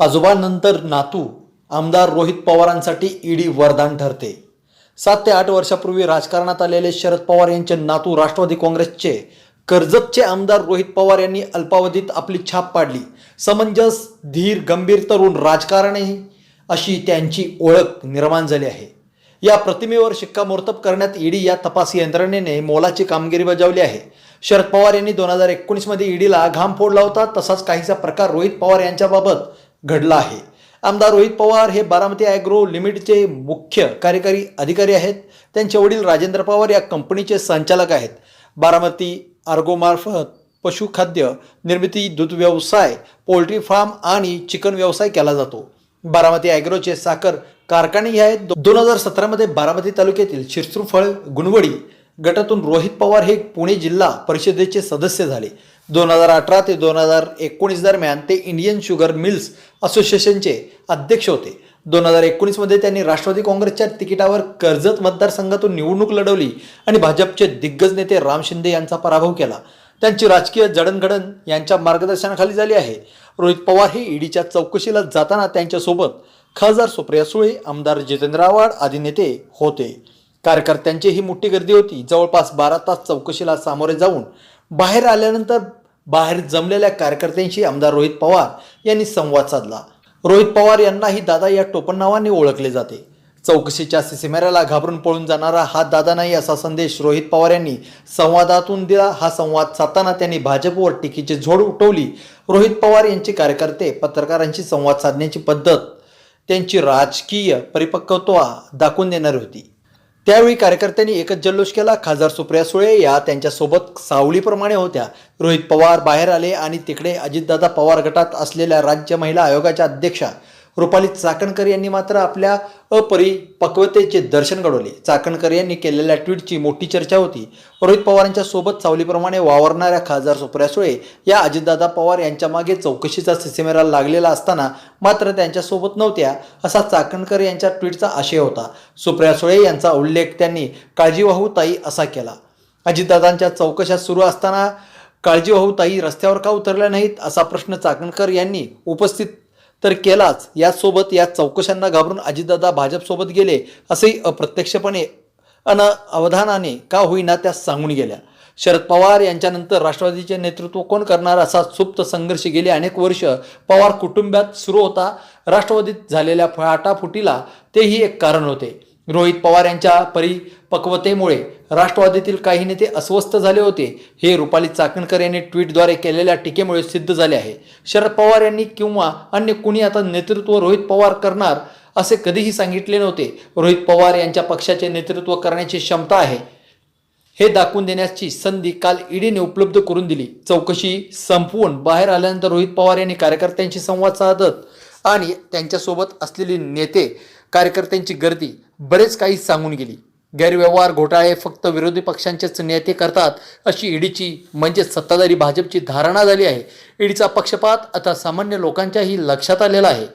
आजोबांनंतर नातू आमदार रोहित पवारांसाठी ईडी वरदान ठरते. सात ते आठ वर्षापूर्वी राजकारणात आलेले शरद पवार यांचे नातू राष्ट्रवादी काँग्रेसचे कर्जतचे आमदार रोहित पवार यांनी अल्पावधीत आपली छाप पाडली. समंजस धीर गंभीर तरुण राजकारणही अशी त्यांची ओळख निर्माण झाली आहे. या प्रतिमेवर शिक्कामोर्तब करण्यात ईडी या तपास यंत्रणेने मोलाची कामगिरी बजावली आहे. शरद पवार यांनी दोन हजार एकोणीसमध्ये ईडीला घाम फोडला होता तसाच काहीसा प्रकार रोहित पवार यांच्याबाबत घडला आहे. आमदार रोहित पवार हे बारामती ॲग्रो लिमिटेडचे मुख्य कार्यकारी अधिकारी आहेत. त्यांचे वडील राजेंद्र पवार या कंपनीचे संचालक आहेत. बारामती आर्गोमार्फत पशुखाद्य निर्मिती दूध व्यवसाय पोल्ट्री फार्म आणि चिकन व्यवसाय केला जातो. बारामती ॲग्रोचे साखर कारखाने हे आहेत. दोन हजार सतरामध्ये बारामती तालुक्यातील शिरसुरफळ गुणवडी गटातून रोहित पवार हे पुणे जिल्हा परिषदेचे सदस्य झाले. दोन हजार अठरा ते दोन हजार एकोणीस दरम्यान ते इंडियन शुगर मिल्स असोसिएशनचे अध्यक्ष होते. दोन हजार एकोणीसमध्ये त्यांनी राष्ट्रवादी काँग्रेसच्या तिकिटावर कर्जत मतदारसंघातून निवडणूक लढवली आणि भाजपचे दिग्गज नेते राम शिंदे यांचा पराभव केला. त्यांची राजकीय जडणघडण यांच्या मार्गदर्शनाखाली झाली आहे. रोहित पवार हे ईडीच्या चौकशीला जाताना त्यांच्यासोबत खासदार सुप्रिया सुळे आमदार जितेंद्र आव्हाड आदी नेते होते. कार्यकर्त्यांची ही मोठी गर्दी होती. जवळपास बारा तास चौकशीला सामोरे जाऊन बाहेर आल्यानंतर बाहेर जमलेल्या कार्यकर्त्यांशी आमदार रोहित पवार यांनी संवाद साधला. रोहित पवार यांनाही दादा या टोपण नावाने ओळखले जाते. चौकशीच्या सिसेमेऱ्याला घाबरून पळून जाणारा हा दादा नाही असा संदेश रोहित पवार यांनी संवादातून दिला. हा संवाद साधताना त्यांनी भाजपवर टीकेची झोड उठवली. रोहित पवार यांचे कार्यकर्ते पत्रकारांशी संवाद साधण्याची पद्धत त्यांची राजकीय परिपक्वता दाखवून देणारी होती. त्यावेळी कार्यकर्त्यांनी एकच जल्लोष केला. खासदार सुप्रिया सुळे या त्यांच्यासोबत सावलीप्रमाणे होत्या. रोहित पवार बाहेर आले आणि तिकडे अजितदादा पवार गटात असलेल्या राज्य महिला आयोगाच्या अध्यक्षा रुपाली चाकणकर यांनी मात्र आपल्या अपरिपक्वतेचे दर्शन घडवले. चाकणकर यांनी केलेल्या ट्विटची मोठी चर्चा होती. रोहित पवारांच्या सोबत सावलीप्रमाणे वावरणाऱ्या खासदार सुप्रिया सुळे या अजितदादा पवार यांच्या मागे चौकशीचा सिसेमेरा लागलेला असताना मात्र त्यांच्यासोबत नव्हत्या असा चाकणकर यांच्या ट्विटचा आशय होता. सुप्रिया सुळे यांचा उल्लेख त्यांनी काळजीवाहू ताई असा केला. अजितदादांच्या चौकशा सुरू असताना काळजीवाहू ताई रस्त्यावर का उतरल्या नाहीत असा प्रश्न चाकणकर यांनी उपस्थित तर केलाच. यासोबत या चौकशांना घाबरून अजितदादा भाजपसोबत गेले असेही अप्रत्यक्षपणे अन अवधानाने का होईना त्या सांगून गेल्या. शरद पवार यांच्यानंतर राष्ट्रवादीचे नेतृत्व कोण करणार असा सुप्त संघर्ष गेली अनेक वर्ष. पवार कुटुंबात सुरू होता. राष्ट्रवादीत झालेल्या फाटाफुटीला तेही एक कारण होते. रोहित पवार यांच्या परिपक्वतेमुळे राष्ट्रवादीतील काही नेते अस्वस्थ झाले होते. हे रुपाली चाकणकर यांनी ट्विटद्वारे केलेल्या टीकेमुळे सिद्ध झाले आहे. शरद पवार यांनी किंवा अन्य कुणी आता नेतृत्व रोहित पवार करणार असे कधीही सांगितले नव्हते. रोहित पवार यांच्या पक्षाचे नेतृत्व करण्याची क्षमता आहे. हे दाखवून देण्याची संधी काल ईडीने उपलब्ध करून दिली. चौकशी संपवून बाहेर आल्यानंतर रोहित पवार यांनी कार्यकर्त्यांशी संवाद साधत आणि त्यांच्यासोबत असलेली नेते कार्यकर्त्यांची गर्दी बरेच काही सांगून गेली. गैरव्यवहार घोटाळे फक्त विरोधी पक्षांचेच नेते करतात अशी ईडीची म्हणजे सत्ताधारी भाजपची धारणा झाली आहे. ईडीचा पक्षपात आता सामान्य लोकांच्याही लक्षात आलेला आहे.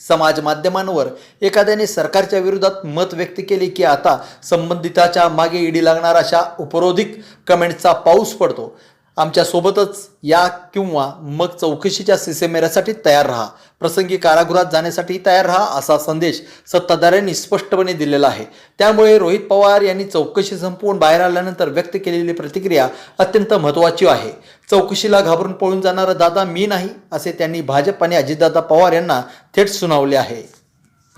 समाज माध्यमांवर एखाद्याने सरकारच्या विरोधात मत व्यक्त केले की आता संबंधिताच्या मागे ईडी लागणार अशा उपरोधिक कमेंटचा पाऊस पडतो. आमच्यासोबतच या किंवा मग चौकशीच्या सिसेमेऱ्यासाठी तयार राहा. प्रसंगी कारागृहात जाण्यासाठी तयार राहा असा संदेश सत्ताधाऱ्यांनी स्पष्टपणे दिलेला आहे. त्यामुळे रोहित पवार यांनी चौकशी संपवून बाहेर आल्यानंतर व्यक्त केलेली प्रतिक्रिया अत्यंत महत्त्वाची आहे. चौकशीला घाबरून पळून जाणारा दादा मी नाही असे त्यांनी भाजप आणि अजितदादा पवार यांना थेट सुनावले आहे.